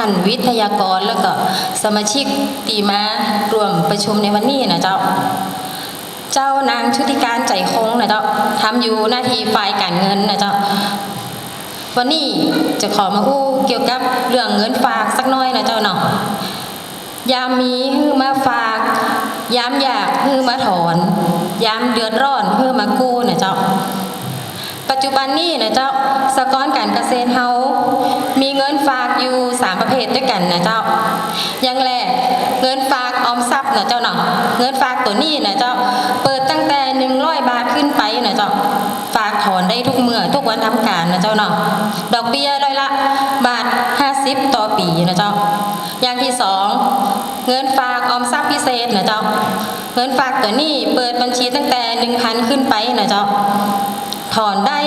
ท่านวิทยากรแล้วก็สมาชิกตีมารวมประชุมในวันนี้นะเจ้า เจ้านางชุติการใจคงนะเจ้าทำอยู่หน้าที่ฝ่ายการเงินนะเจ้าวันนี้จะขอมาพูดเกี่ยวกับเรื่องเงินฝากสักน้อยนะเจ้าเนาะยามมีฮือมาฝาก ยามอยากฮือมาถอน ยามเดือดร้อนฮือมากู้ จ้าปัจจุบันนี้นะเจ้าสกรการเกษตรเฮา มีเงินฝากอยู่สามประเภทด้วยกันนะเจ้า อย่างแรกเงินฝากออมทรัพย์นะเจ้าเนาะเงินฝากตัวนี้นะเจ้า เปิดตั้งแต่หนึ่งร้อยบาทขึ้นไปนะเจ้า ฝากถอนได้ทุกเมื่อทุกวันทำการนะเจ้าเนาะดอกเบี้ยร้อยละบาทห้าสิบต่อปีนะเจ้า อย่างที่สองเงินฝากออมทรัพย์พิเศษนะเจ้า เงินฝากตัวนี้เปิดบัญชีตั้งแต่หนึ่งพันขึ้นไปนะเจ้า อนได้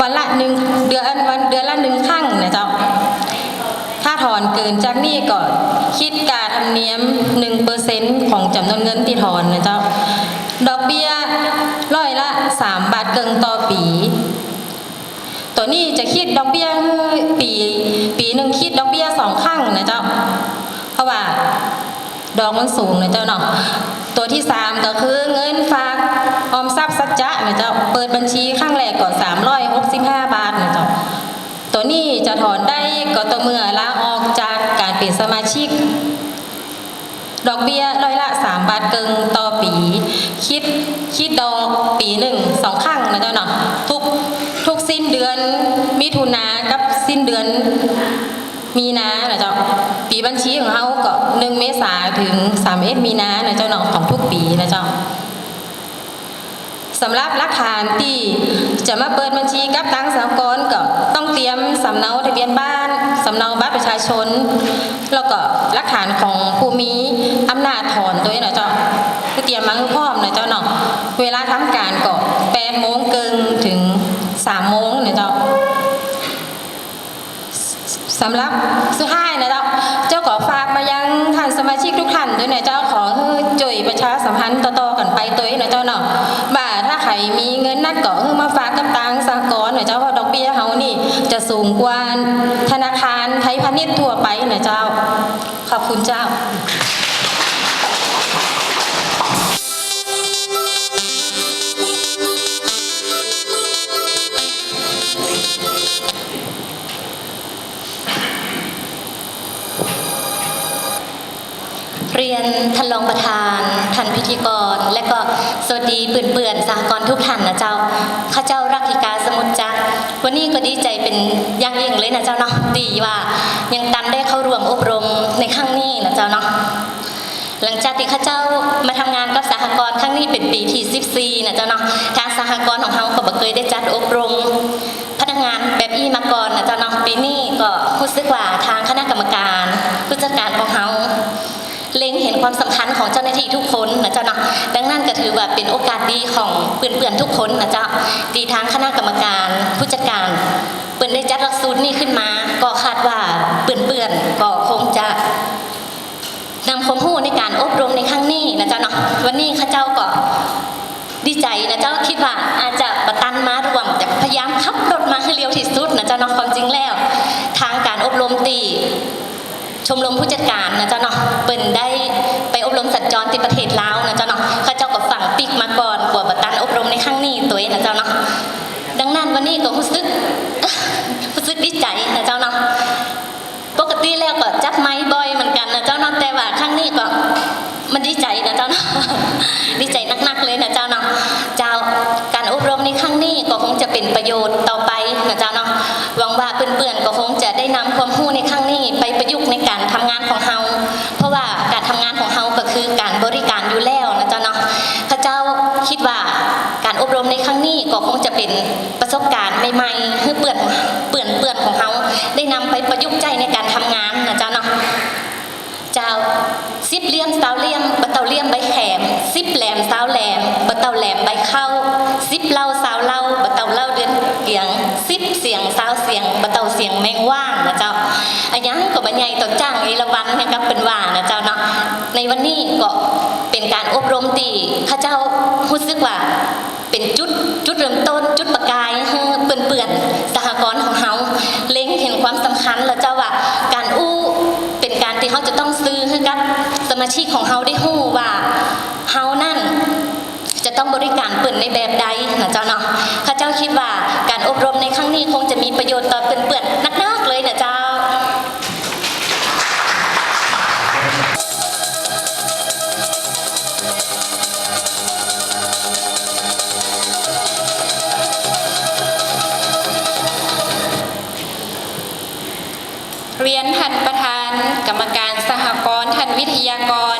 วันละหนึ่งเดือนวันเดือนละหนึ่งครั้งนะเจ้า ถ้าถอนเกินจากนี้ก็คิดการธรรมเนียมหนึ่งเปอร์เซ็นต์ของจำนวนเงินที่ถอนนะเจ้า ดอกเบี้ยร้อยละสามบาทเกิงต่อปี ตัวนี้จะคิดดอกเบี้ยปี ปีหนึ่งคิดดอกเบี้ยสองครั้งนะเจ้า เพราะว่าดอกมันสูงนะเจ้าเนาะ ตัวที่สามก็คือเงินฝากออมทรัพย์ส จะนะเจ้าเปิดบัญชีข้างแรกก่อนสามร้อยหกสิบห้าบาทนะเจ้าตัวนี้จะถอนได้ก็ต่อเมื่อลาออกจากการเป็นสมาชิก ดอกเบี้ยร้อยละสามบาทเกิงต่อปี คิดคิดดอกปีหนึ่งสองครั้งนะเจ้าเนาะทุกทุกสิ้นเดือนมิถุนากับสิ้นเดือนมีนานะเจ้าปีบัญชีของเขาก็หนึ่งเมษาถึงสามเอ็ดมีนานะเจ้าเนาะของทุกปีนะเจ้า สำหรับหลักฐานที่จะมาเปิดบัญชีกับตังสหกรณ์ก็ต้องเตรียมสำเนาทะเบียนบ้านสำเนาบัตรประชาชน แล้วก็หลักฐานของผู้มีอำนาจถอนด้วยนะเจ้าเตรียมมาให้พร้อมนะเจ้าเนาะเวลาทำการก็แปดโมงเกินถึงสามโมงนะเจ้าสำหรับสุดท้ายนะเจ้าเจ้าขอฝากมายังท่านสมาชิกทุกท่านด้วยนะเจ้าขอจ่วยประชาสัมพันธ์ต่อๆกันไปตัวนะเจ้าเนาะ บ่าถ้าใครมีเงินนัดก็ให้มาฝากกับตังสากลนะเจ้าเพราะดอกเบี้ยเฮานี่ จะสูงกว่าธนาคารไทยพาณิชย์ทั่วไปนะเจ้า ขอบคุณเจ้าเรียนท่านรองประธาน ท่านพิธีกร และก็สวัสดีเปื่อนๆสหกรณ์ทุกท่านนะเจ้าข้าเจ้ารักธิกาสมุทรจักรวันนี้ก็ดีใจเป็นอย่างยิ่งเลยนะเจ้าเนาะดีว่ายังตันได้เข้าร่วมอบรมในครั้งนี้นะเจ้าเนาะหลังจากที่ข้าเจ้ามาทำงานกับสหกรณ์ครั้งนี้เป็นปีที่14นะเจ้าเนาะทางสหกรณ์ของเราก็บ่เคยได้จัดอบรม พนักงานแบบอีมาก่อนนะเจ้าเนาะปีนี้ก็รู้สึกว่าทางคณะกรรมการ ความสำคัญของเจ้าหน้าที่ทุกคนนะเจ้าเนาะดังนั้นก็ถือว่าเป็นโอกาสดีของเพื่อนๆทุกคนนะเจ้าดีทางคณะกรรมการผู้จัดการเปิ่นได้จัดหลักสูตรนี้ขึ้นมา ก็คาดว่าเปื่อนๆก็คงจะนำความรู้ในการอบรมในครั้งนี้นะเจ้าเนาะวันนี้ข้าเจ้าก็ดีใจนะเจ้าคิดว่าอาจจะประตันมารวมแต่พยายามขับรถมาให้เร็วที่สุดนะเจ้าเนาะความจริงแล้ว ทางการอบรมตี ชมรมผู้จัดการนะเจ้าเนาะเปิ่นได้ไปอบรมสัญจรที่ประเทศลาวนะเจ้าเนาะข้าเจ้าก็ฝั่งปิกมาก่อนกว่าบัตันอบรมในครั้งนี้ตัวเองนะเจ้าเนาะดังนั้นวันนี้ก็รู้สึกรู้สึกดีใจนะเจ้าเนาะปกติแล้วก็จับไม้บ่อยเหมือนกันนะเจ้าเนาะแต่ว่าครั้งนี้ก็มันดีใจนะเจ้าเนาะดีใจนักๆเลยนะเจ้าเนาะเจ้าการอบรมในครั้งนี้ก็คงจะเป็นประโยชน์ต่อไปนะเจ้าเนาะ ว่าเพื่อนๆก็คงจะได้นำความรู้ในครั้งนี้ไปประยุกต์ในการทำงานของเฮาเพราะว่าการทำงานของเฮาก็คือการบริการอยู่แล้วนะจ้าเนาะข้าเจ้าคิดว่าการอบรมในครั้งนี้ก็คงจะเป็นประสบการณ์ใหม่ๆให้เปื่อนเปื่อนเปื่อนของเฮาได้นำไปประยุกต์ใจในการทำงานนะจ้าเนาะเจ้าสิบเลี่ยมสาวเลี่ยมบะเตาเลี่ยมใบแขมสิบแหลมสาวแหลมบะเตาแหลมใบ ว่างนะเจ้าอันยังก็บรรยายต่อจ้างในละวันนะครับเป็นว่านะเจ้าเนาะในวันนี้ก็เป็นการอบรมตีข้าเจ้ารู้ซึกว่าเป็นจุดจุดเริ่มต้นจุดประกายเปื่อนเปื่อนสหกรณ์ของเฮาเล็งเห็นความสำคัญแล้วเจ้าว่าการอู้เป็นการที่เขาจะต้องซื้อให้กับสมาชิกของเฮาได้หู้ว่าเฮานั่นจะต้องบริการเปื่อนในแบบใดนะเจ้าเนาะ คิดว่าการอบรมในครั้งนี้คงจะมีประโยชน์ต่อเปิ่นๆนักๆเลยนะเจ้าเรียนท่านประธาน กรรมการสหกรณ์ท่านวิทยากร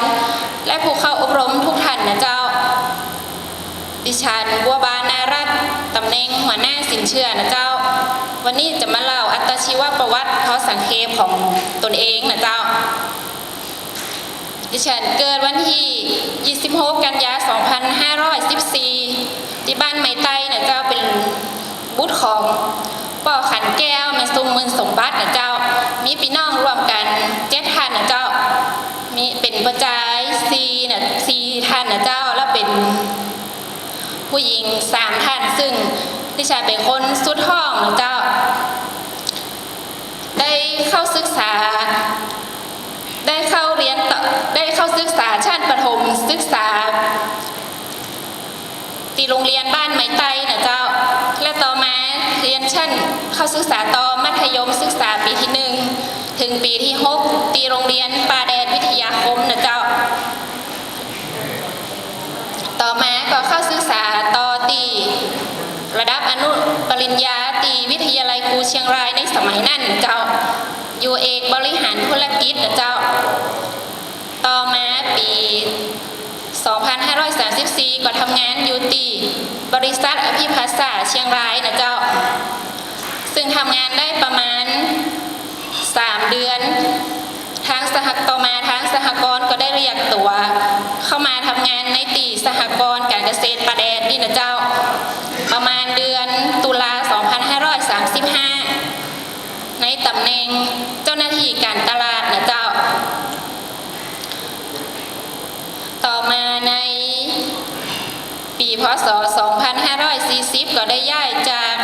และผู้เข้าอบรมทุกท่านนะเจ้า ดิฉันบัวบานนารั แหน่งหัวหน้าสินเชื่อนะเจ้า วันนี้จะมาเล่าอัตชีวประวัติเพาสังเคปของตนเองนะเจ้า ดิฉันเกิดวันที่ 26 กันยา 2514 ที่บ้านไม้ไต้นะเจ้าเป็นบุตรของป่อขันแก้วม่ซุ้มมือสมบัตินะเจ้า มีพี่น้องรวมกันเจ็ดท่านนะเจ้า มีเป็นประจา ผู้หญิงสามท่าน ซึ่งดิฉันเป็นคนสุดห้องนะเจ้า ได้เข้าศึกษา ได้เข้าเรียนต่อได้เข้าศึกษาชั้นประถมศึกษาตีโรงเรียนบ้านไม้ไต้นะเจ้า และต่อมาเรียนชั้นเข้าศึกษาต่อมัธยมศึกษาปีที่หนึ่งถึงปีที่หกตีโรงเรียนป่าแดดวิทยาคมนะเจ้า ต่อมาก็เข้าศึกษาต่อตีระดับอนุปริญญาตี วิทยาลัยครูเชียงรายในสมัยนั้นเจ้า อยู่เอกบริหารธุรกิจนะเจ้า ต่อมาปี 2534 ก็ทำงานอยู่ตีบริษัทอภิพัฒษาเชียงรายนะเจ้า ซึ่งทำงานได้ประมาณ 3 เดือน ทางสหกต่อมาทางสหกรณ์ก็ได้เรียกตัว เข้ามาทำงานในตีสหกรณ์การเกษตรประแดดนี่นะเจ้า ประมาณเดือน น่งเจ้าหน้าที่การตลาดนะเจ้า ต่อมาในปีพศ 2540 ก็ได้ย้ายจาก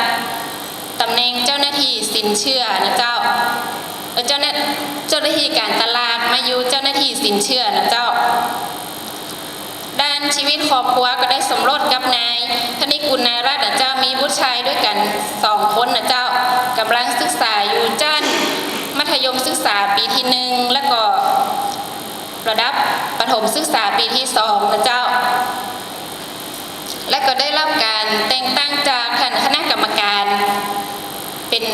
ตำแหน่งเจ้าหน้าที่สินเชื่อนะเจ้าเจ้าหน้าเจ้าหน้าที่การตลาดมาอยู่เจ้าหน้าที่สินเชื่อนะเจ้า ด้านชีวิตครอบครัวก็ได้สมรสกับนายธนิกุลนารัตน์นะเจ้ามีบุตรชายด้วยกันสองคนนะเจ้ากำลังศึกษาอยู่จ้านมัธยมศึก ษาปีที่หนึ่งแล้วก็ระดับประถมศึกษาปีที่สองนะเจ้า และก็ได้รับการแต่งตั้งจากท่านคณะกรรมการเป็น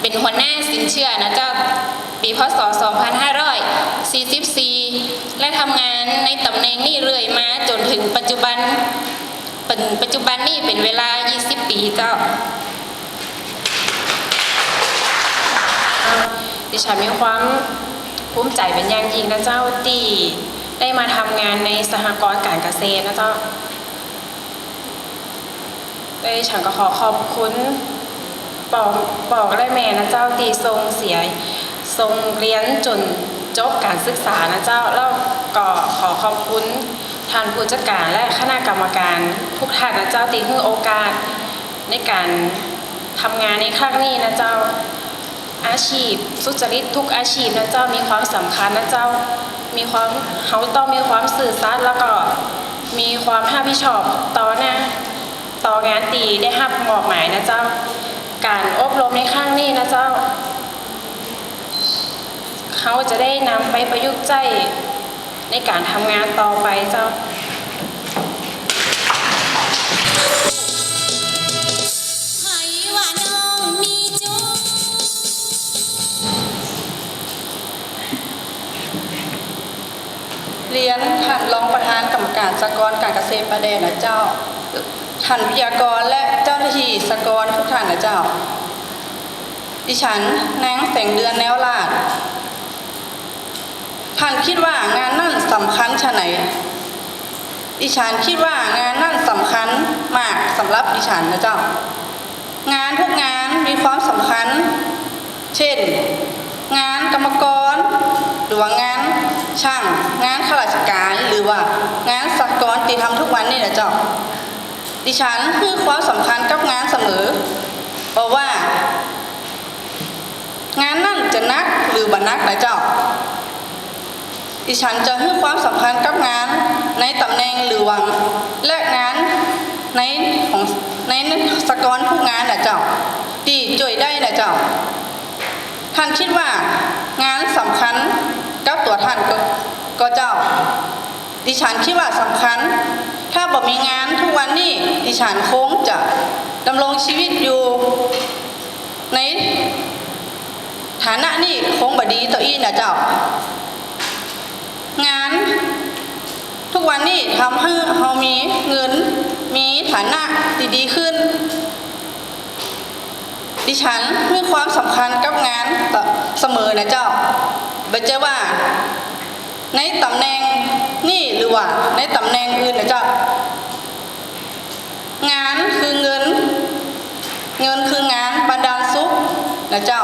เป็นหัวหน้าสินเชื่อนะเจ้าปีพศ 2544 และทำงานในตำแหน่งนี้เรื่อยมาจนถึงปัจจุบันป็นปัจจุบันนี่เป็นเวลา 20 ปีเจ้า ดิฉันมีความภูมิใจเป็นอย่างยิ่งนะเจ้าที่ได้มาทำงานในสหกรณ์การเกษตรนะเจ้าได้ฉันก็ขอขอบคุณปอกปอกและแม่นะเจ้าที่ทรงเสียทรงเรียนจนจบการศึกษานะเจ้าแล้วก็ขอขอบคุณท่านผู้จัดการและคณะกรรมการทุกท่านนะเจ้าที่ให้โอกาสในการทำงานในครั้งนี้นะเจ้า อาชีพ สุจริตทุกอาชีพนะเจ้ามีความสำคัญนะเจ้ามีความเขาต้องมีความสื่อสารแล้วก็มีความรับผิดชอบต่อหน้าต่องานตีได้รับมอบหมายนะเจ้า การอบรมในครั้งนี้นะเจ้าเขาจะได้นำไปประยุกต์ใจในการทำงานต่อไปเจ้า สหกรณ์การเกษตรประเดนะเจ้า ท่านวิทยากรและเจ้าหน้าที่สหกรณ์ทุกท่านนะเจ้า ดิฉันนางแสงเดือนแนวลาด ท่านคิดว่างานนั่นสำคัญชะไหน ดิฉันคิดว่างานนั่นสำคัญมากสำหรับดิฉันนะเจ้า งานทุกงานมีความสำคัญ เช่น งานกรรมกรหรือว่างาน ช่างงานข้าราชการหรือว่างานสหกรณ์ที่ทำทุกวันนี่แหละเจ้าดิฉันคือความสำคัญกับงานเสมอ เพราะว่า งานนั่นจะนักหรือบ่นักนะเจ้า ดิฉันจะให้ความสำคัญกับงานในตำแหน่งหลวงและงานในของในสกรผู้งานนะเจ้าที่จ่วยได้นะเจ้าท่านคิดว่างานสำคัญ กับตัวท่านก็ก็เจ้า ดิฉันคิดว่าสำคัญ ถ้าบ่มีงานทุกวันนี้ดิฉันคงจะดำรงชีวิตอยู่ในฐานะนี่คงบ่ดีตัวอีนะเจ้า งาน ทุกวันนี้ทำให้เรามีเงินมีฐานะดีๆขึ้น ดิฉันให้ความสำคัญกับงานเสมอนะเจ้า ไม่ใช่ว่า ในตำแหน่งนี่หรือว่า ในตำแหน่งอื่นนะเจ้างานคือเงิน เงินคืองานบรรดาลสุขนะเจ้า